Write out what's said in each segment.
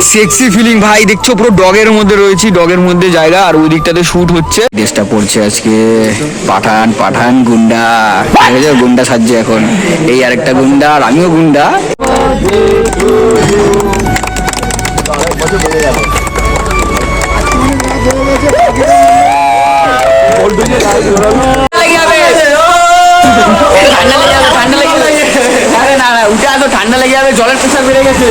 Sexy feeling ভাই দেখছ পুরো ডগের মধ্যে রয়েছি ডগের মধ্যে জায়গা আর ওই দিকটাতে শুট হচ্ছে। ড্রেসটা পড়ছে আজকে পাঠান পাঠান গুন্ডা। গুন্ডা সাজছে এখন। এই আরেকটা গুন্ডা আর আমিও গুন্ডা। ঠান্ডা লেগে যাবে জলের প্রেশার বেড়ে গেছে।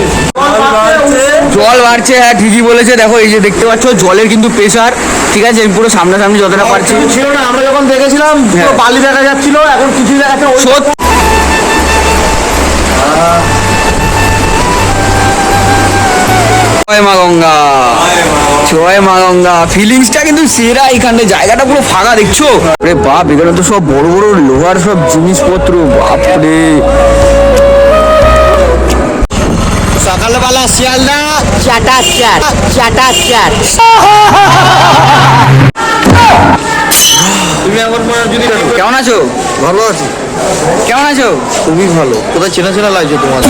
জল বাড়ছে হ্যাঁ ঠিকই বলেছে। দেখো এই যে দেখতে পাচ্ছ জলের কিন্তু প্রেশার ঠিক আছে? আমি পুরো সামনাসামনি যতটা পারছি। ছিল না আমরা যখন দেখেছিলাম পুরো হ্যাঁ। বালি দেখা যাচ্ছিল এখন কিছু জয় মা গঙ্গা। জয় মা গঙ্গা। ফিলিংসটা কিন্তু সেরা এখানে জায়গাটা পুরো ফাঁকা দেখছ? বাপ এখানে তো সব বড় বড় লোহার সব জিনিসপত্র বাপরে। সকালবেলা শিয়ালদা চাটা চাট চাটা চাট তুমি আমার মনে যদি কেমন আছো ভালো আছি কেমন আছো খুবই ভালো কোথায় চেনা চেনা লাগছে তোমার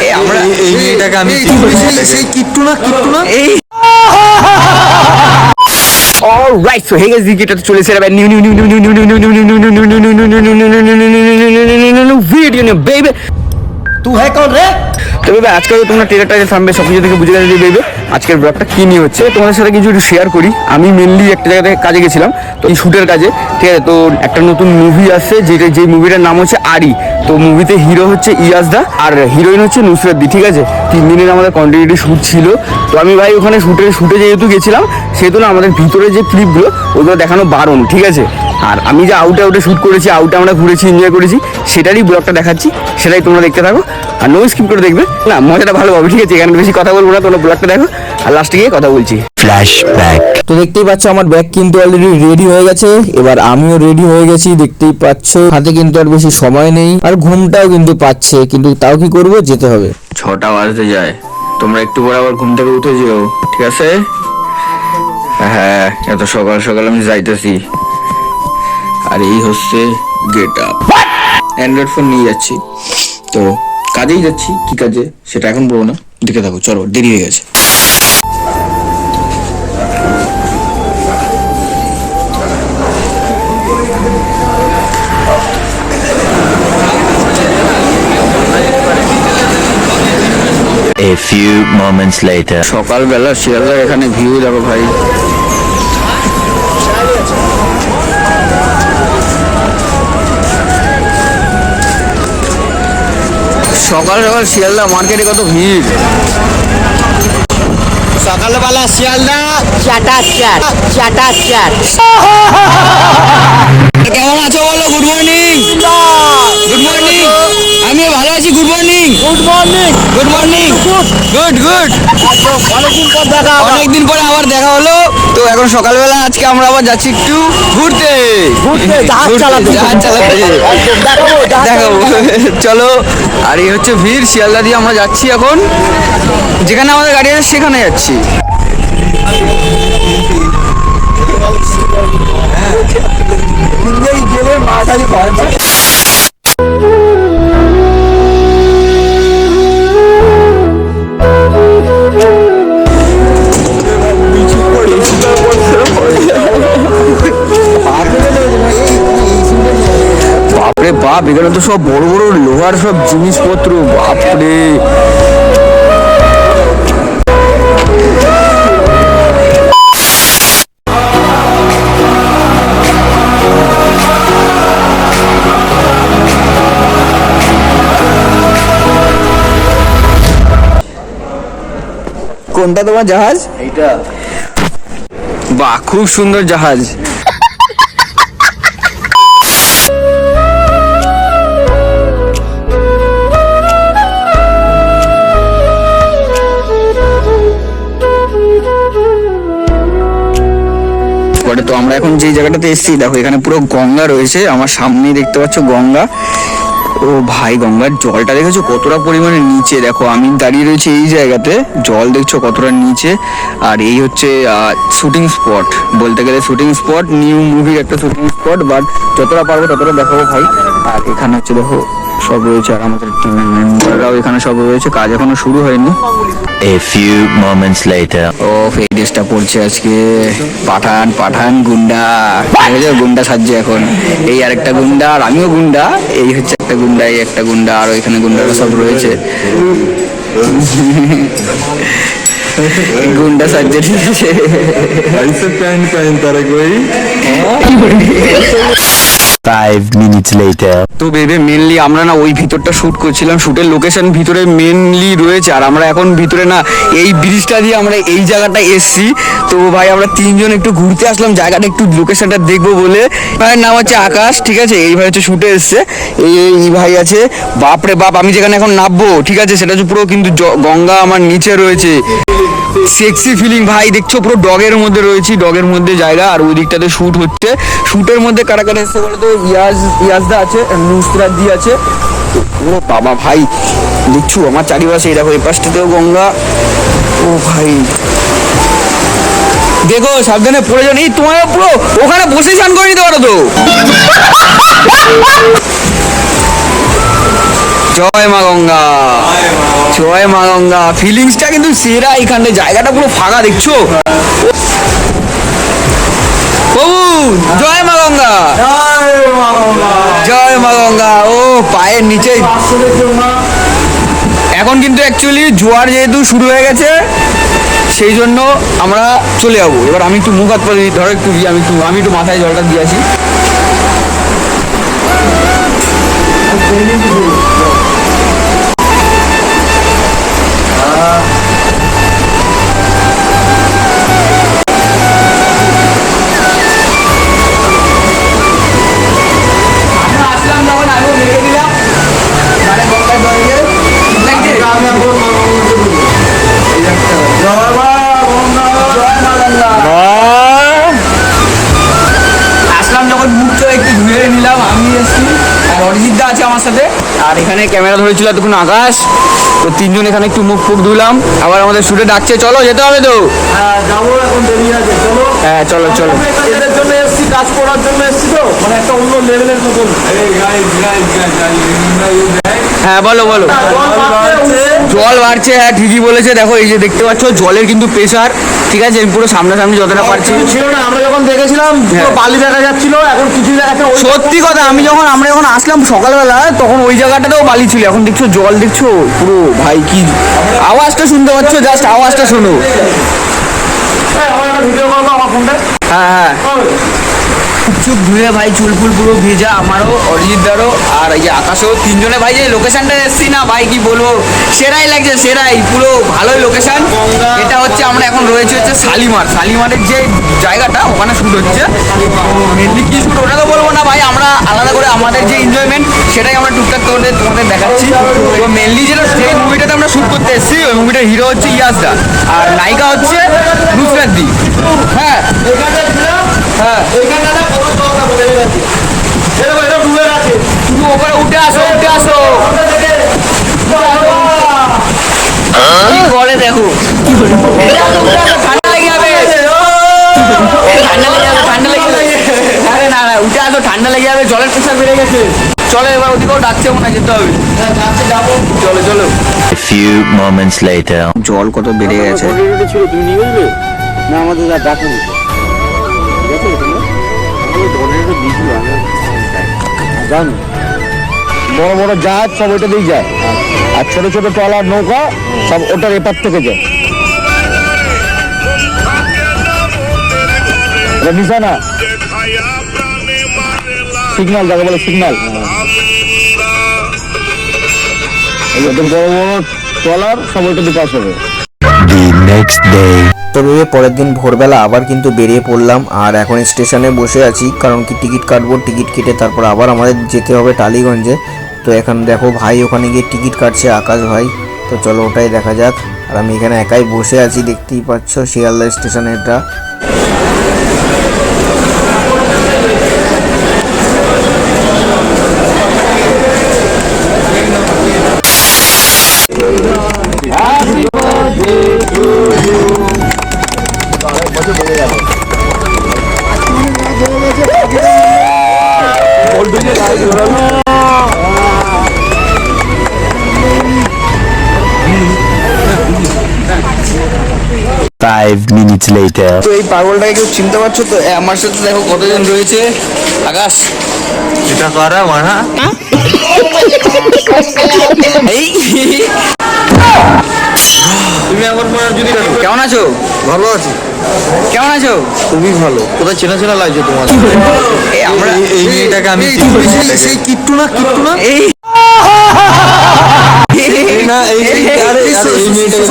এই আমরা এই- এই মেয়েটাকে আমি এই চিনি। তুমি সেই- সেই কিট্টু না কিট্টু না এই অলরাইট সো হে গাইস চলে এসে এবার new new new new new new new new new new new new new new new new new new new video new baby তুই হ্যাঁ কল রে তো বেবে আজকে তোমরা ট্রেলারটা যে থামবে সব কিছু থেকে বুঝে গেছে যে আজকের ব্লগটা কি নিয়ে হচ্ছে। তোমাদের সাথে কিছু একটু শেয়ার করি। আমি মেনলি একটা জায়গাতে কাজে গেছিলাম, তো এই শ্যুটের কাজে, ঠিক আছে? তো একটা নতুন মুভি আসছে, যেটা যেই মুভিটার নাম হচ্ছে আরি। তো মুভিতে হিরো হচ্ছে ইয়াসদা আর হিরোইন হচ্ছে নুসরাত দি, ঠিক আছে? তিন দিনের আমাদের কন্টিনিউটি শ্যুট ছিল। তো আমি ভাই ওখানে শ্যুটের শ্যুটে যেহেতু গেছিলাম, সেহেতু না আমাদের ভিতরে যে ক্লিপগুলো ওগুলো দেখানো বারণ, ঠিক আছে? আর আমি যে আউটে আউটে শ্যুট করেছি আউটে আমরা ঘুরেছি এনজয় করেছি সেটারই ব্লগটা দেখাচ্ছি সেটাই তোমরা দেখতে থাকো। আর নো স্কিপ করে দেখবে। না মজাটা ভালো পাবে ঠিক আছে? এখানে বেশি কথা বলব না তোমরা ব্লগটা দেখো। আর লাস্টে গিয়ে কথা বলছি। তো দেখতেই পাচ্ছ আমার ব্যাগ কিন্তু অলরেডি রেডি হয়ে গেছে। এবার আমিও রেডি হয়ে গেছি দেখতেই পাচ্ছ। হাতে কিন্তু আর বেশি সময় নেই আর ঘুমটাও কিন্তু পাচ্ছে কিন্তু তাও কি করব যেতে হবে। ছটা বাজতে যায়। তোমরা একটু পরে আবার ঘুম থেকে উঠে যেও ঠিক আছে? হ্যাঁ এত সকাল সকাল আমি যাইতেছি। আর এই হচ্ছে গেট আপ অ্যান্ড্রয়েড ফোন নিয়ে যাচ্ছি। তো কাজেই যাচ্ছি কি কাজে সেটা এখন বলব না। দেখে থাকো চলো দেরি হয়ে গেছে। A few moments later. সকালবেলা শিয়ালদার এখানে ভিউ দেখো ভাই। সকাল সকাল শিয়ালদা মার্কেটে কত ভিড়? সকালবেলা শিয়ালদা। চাটা চাট চাটা চাট কেমন আছো বলো? গুড মর্নিং গুড মর্নিং আমি ভালো আছি good morning good morning good morning good good অনেকদিন পর দেখা অনেকদিন পরে আবার দেখা হলো। তো এখন সকালবেলা আজকে আমরা আবার যাচ্ছি একটু ঘুরতে। জাহাজ চালাতে। একদম, দেখাবো। চলো আর এই হচ্ছে ভিড় শিয়ালদা দিয়ে আমরা যাচ্ছি এখন। যেখানে আমাদের গাড়ি আছে সেখানে যাচ্ছি। বাপরে বাপ এখানে তো সব বড় বড় লোহার সব জিনিসপত্র বাপরে। কোনটা তোমার জাহাজ? এইটা। বাহ খুব সুন্দর জাহাজ। যে জায়গাটাতে এসেছি, দেখো, এখানে পুরো গঙ্গা রয়েছে। আমার সামনেই দেখতে পাচ্ছ গঙ্গা। ও ভাই, গঙ্গার জলটা দেখেছ? কতটা পরিমাণে নিচে, দেখো, আমি দাঁড়িয়ে রয়েছি এই জায়গাতে। জল দেখছ কতটা নিচে? আর এই হচ্ছে শুটিং স্পট বলতে গেলে শুটিং স্পট নিউ মুভির একটা শুটিং স্পট বাট যতটা পারব ততটা দেখাবো ভাই। আর এখানে হচ্ছে, দেখো সব রয়েছে আর আমাদের টিমের মেম্বাররাও এখানে সব রয়েছে। কাজ এখনও শুরু হয়নি। A few moments later. ও এই ড্রেসটা পড়ছে আজকে। পাঠান পাঠান গুন্ডা। দেখেছ গুন্ডা সাজছে এখন। এই আরেকটা গুন্ডা আর আমিও গুন্ডা। এই হচ্ছে একটা গুন্ডা এই একটা গুন্ডা আর ওইখানে গুন্ডারা সব রয়েছে। গুন্ডা সাজছে। ঠিক আছে Five minutes later. তো ভেবে মেনলি আমরা না ওই ভিতরটা শুট করছিলাম। শুটের লোকেশন ভিতরে মেনলি রয়েছে। আর আমরা এখন ভিতরে না এই ব্রিজটা দিয়ে আমরা এই জায়গাটা এসছি। তো ভাই, আমরা তিনজন একটু ঘুরতে আসলাম। জায়গাটা একটু লোকেশনটা দেখব বলে। ভাইয়ের নাম হচ্ছে আকাশ, ঠিক আছে? এই ভাই হচ্ছে শুটে এসছে। এই এই ভাই আছে। বাপরে বাপ, আমি যেখানে এখন নামবো, ঠিক আছে? সেটা হচ্ছে পুরো কিন্তু গঙ্গা আমার নিচে রয়েছে। সেক্সি ফিলিং ভাই, দেখছ? পুরো ডগের মধ্যে রয়েছি। ডগের মধ্যে জায়গা। আর ওই দিকটাতে শুট হচ্ছে। শুটের মধ্যে কারা কারা বলে তো? ইয়াজ, ইয়াজদা আছে আছে। ও বাবা ভাই আমার চারিপাশে এই পাশটাতেও গঙ্গা। ও ভাই। দেখো, সাবধানে পড়ে এই তোমার পুরো ওখানে বসে স্নান করে নিতে পারো তো। জয় মা গঙ্গা। জয় মা গঙ্গা। ফিলিংসটা কিন্তু সেরা এখানে জায়গাটা পুরো ফাঁকা, দেখছ? প্রভু, জয় মা গঙ্গা। জয় মা গঙ্গা ও, পায়ের নিচে এখন কিন্তু অ্যাকচুয়ালি জোয়ার যেহেতু শুরু হয়ে গেছে, সেই জন্য আমরা চলে যাব। এবার আমি একটু মুখ হাত পা ধরো একটু আমি একটু আমি একটু মাথায় জলটা দিয়ে আসি। এখানে ক্যামেরা ধরেছিল এতক্ষণ আকাশ। তো তিনজন এখানে একটু মুখ ফুক ধুলাম। আবার আমাদের শুটে ডাকছে চলো যেতে হবে তো। হ্যাঁ, যাব এখন দেরি আছে চলো। হ্যাঁ চলো চলো। জন্য এসছি কাজ করার জন্য এসছি তো। মানে একটা অন্য লেভেলের মতন হ্যাঁ বলো বলো। জল বাড়ছে হ্যাঁ ঠিকই বলেছে। দেখো এই যে দেখতে পাচ্ছ জলের কিন্তু প্রেশার ঠিক আছে আমি পুরো সামনাসামনি যতটা পারছি। ছিল না আমরা যখন দেখেছিলাম পুরো হ্যাঁ। বালি দেখা যাচ্ছিল এখন কিছু দেখাচ্ছে সত্যি কথা আমি যখন আমরা যখন আসলাম সকালবেলা তখন ওই জায়গাটাতেও বালি ছিল এখন দেখছ জল দেখছ পুরো ভাই কি আওয়াজটা শুনতে পাচ্ছ জাস্ট আওয়াজটা শোনো। হ্যাঁ, আমার ফোনটা হ্যাঁ। চুপ ধুয়ে ভাই চুল ফুল পুরো ভেজা আমারও অরিজিৎ দারও আর এই যে আকাশও তিনজনে ভাই যে লোকেশনটা এসছি না ভাই কি বলব? সেরাই লাগছে সেরাই পুরো ভালোই লোকেশন এটা হচ্ছে আমরা এখন রয়েছে হচ্ছে শালিমার। শালিমারের যে জায়গাটা ওখানে শুট হচ্ছে। মেনলি কি শুট ওটা তো বলব না ভাই আমরা আলাদা করে আমাদের যে এনজয়মেন্ট সেটাই আমরা টুকটাক করে তোমাদের দেখাচ্ছি। তো মেনলি যেটা যে মুভিটাতে আমরা শুট করতে এসেছি ওই মুভিটার হিরো হচ্ছে ইয়াসদা আর নায়িকা হচ্ছে নুসরাত দি। হ্যাঁ। হ্যাঁ এইখানটা কত জলটা বলে গেছে এরকম এটা ডুবে আছে শুধু ওপরে উঠে আসো উঠে আসো। কি করে দেখো? ঠান্ডা লেগে যাবে। ঠান্ডা লেগে যাবে ঠান্ডা লেগে যাবে। আরে না না উঠে আসো ঠান্ডা লেগে যাবে জলের প্রেশার বেড়ে গেছে। চলো এবার ওদিকেও ডাকছে মনে হয় যেতে হবে। চলো চলো। A few moments later. জল কত বেড়ে গেছে। ছিল তুমি নিয়ে গেলে না আমাদের যা ডাকুন জানি? বড় বড় জাহাজ সব ওইটা দিয়ে যায়। আর ছোট ছোট ট্রলার নৌকা সব ওটার এপার থেকে যায়। নিশানা। সিগন্যাল যাকে বলে সিগন্যাল। ওদের বড় বড় ট্রলার সব ওইটা দিয়ে পাস হবে। The next day. তো ভেবে পরের দিন ভোরবেলা আবার কিন্তু বেরিয়ে পড়লাম আর এখন স্টেশনে বসে আছি কারণ কি টিকিট কাটবো টিকিট কেটে তারপর আবার আমাদের যেতে হবে টালিগঞ্জে। তো এখন দেখো ভাই, ওখানে গিয়ে টিকিট কাটছে আকাশ ভাই। তো চলো ওটাই দেখা যাক। আর আমি এখানে একাই বসে আছি, দেখতেই পাচ্ছ শিয়ালদা স্টেশনে এটা। Five minutes later. তো এই পাগলটাকে কেউ চিনতে পারছ? তো আমার সাথে দেখো কতজন রয়েছে। আকাশ। এটা করা মারা? এই। তুমি আমার পর যদি কেমন আছো? ভালো আছি। কেমন আছো? খুবই ভালো। কোথায় চেনা চেনা লাগছে তোমার? এই আমরা এই মেয়েটাকে আমি সেই কিট্টু না কিট্টু না? এই না এই আরে এই মেয়েটাকে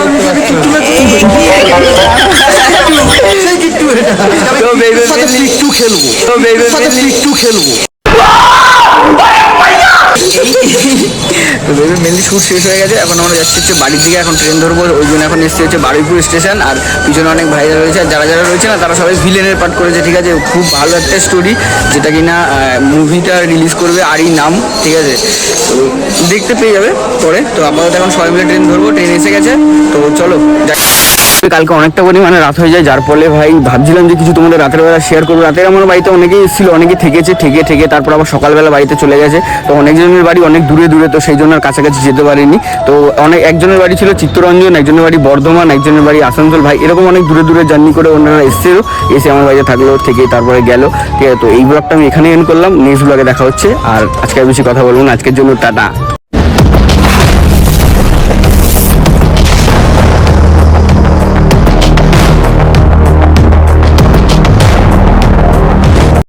খেলব। খেলব। তো ভেবে মেনলি শ্যুট শেষ হয়ে গেছে এখন আমরা যাচ্ছি হচ্ছে বাড়ির দিকে এখন ট্রেন ধরবো ওই জন্য এখন এসছে হচ্ছে বারুইপুর স্টেশন আর পিছনে অনেক ভাইরা রয়েছে আর যারা যারা রয়েছে না তারা সবাই ভিলেনের পার্ট করেছে ঠিক আছে? খুব ভালো একটা স্টোরি যেটা কিনা মুভিটা রিলিজ করবে আরই নাম ঠিক আছে? তো দেখতে পেয়ে যাবে পরে। তো আপাতত এখন সবাই মিলে ট্রেন ধরবো ট্রেন এসে গেছে তো চলো যাই। কালকে অনেকটা পরিমাণে রাত হয়ে যায়, যার ফলে ভাই ভাবছিলাম যে কিছু তোমাদের রাতের বেলা শেয়ার করব। রাতের আমার বাড়িতে অনেকেই এসেছিল, অনেকেই থেকেছে থেকে থেকে তারপর আবার সকালবেলা বাড়িতে চলে গেছে। তো অনেকজনের বাড়ি অনেক দূরে দূরে, তো সেই জন্য আর কাছাকাছি যেতে পারিনি। তো অনেক, একজনের বাড়ি ছিল চিত্তরঞ্জন, একজনের বাড়ি বর্ধমান, একজনের বাড়ি আসানসোল। ভাই, এরকম অনেক দূরে দূরে জার্নি করে ওনারা এসেছিল, এসে আমার বাড়িতে থাকল, থেকে তারপরে গেল। ঠিক আছে, তো এই ব্লগটা আমি এখানে এন্ড করলাম। নেক্সট ব্লগে দেখা হচ্ছে। আর আজকে বেশি কথা বলব না, আজকের জন্য টাটা।